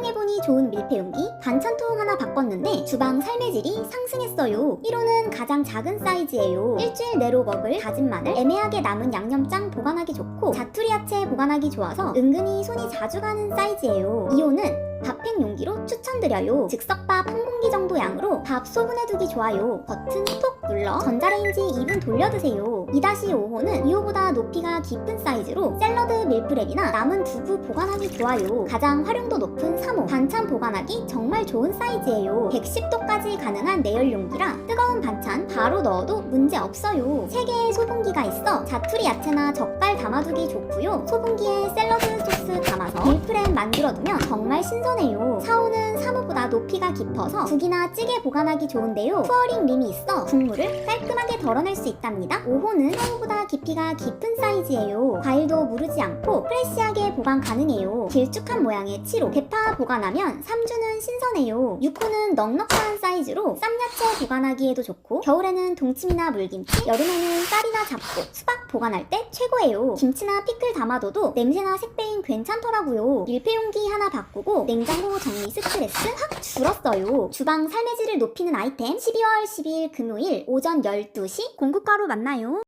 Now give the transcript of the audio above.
사용해보니 좋은 밀폐용기 반찬통 하나 바꿨는데 주방 삶의 질이 상승했어요. 1호는 가장 작은 사이즈예요. 일주일 내로 먹을 다진 마늘, 애매하게 남은 양념장 보관하기 좋고 자투리 야채 보관하기 좋아서 은근히 손이 자주 가는 사이즈예요. 2호는 밥행 용기로 추천드려요. 즉석밥 한 공기 정도 양으로 밥 소분해두기 좋아요. 버튼 톡 눌러 전자레인지 2분 돌려드세요. 2-5호는 2호보다 높이가 깊은 사이즈로 샐러드 밀프렙이나 남은 두부 보관하기 좋아요. 가장 활용도 높은 3호 반찬 보관하기 정말 좋은 사이즈예요. 110도까지 가능한 내열 용기라 뜨거운 반찬 바로 넣어도 문제 없어요. 3개의 소분기가 있어 자투리 야채나 젓갈 담아두기 좋고요. 소분기에 샐러드 소스 담아서 밀프렙 만들어두면 정말 신선해요. 4호는 3호보다 높이가 깊어서 국이나 찌개 보관하기 좋은데요. 푸어링 림이 있어 국물을 깔끔하게 덜어낼 수 있답니다. 5호는 4호보다 깊이가 깊은 사이즈예요. 과일도 무르지 않고 프레시하게 보관 가능해요. 길쭉한 모양의 7호 대파 보관하면 3주는 신선해요. 6호는 넉넉한 사이즈로 쌈야채 보관하기에도 좋고 겨울에는 동치미나 물김치, 여름에는 쌀이나 잡곡, 수박 보관할 때 최고예요. 김치나 피클 담아둬도 냄새나 색배임 괜찮더라고요. 밀폐용기 하나 바꾸고 냉장고 정리 스트레스 확 줄었어요. 주방 삶의 질을 높이는 아이템 12월 12일 금요일 오전 12시 공구가로 만나요.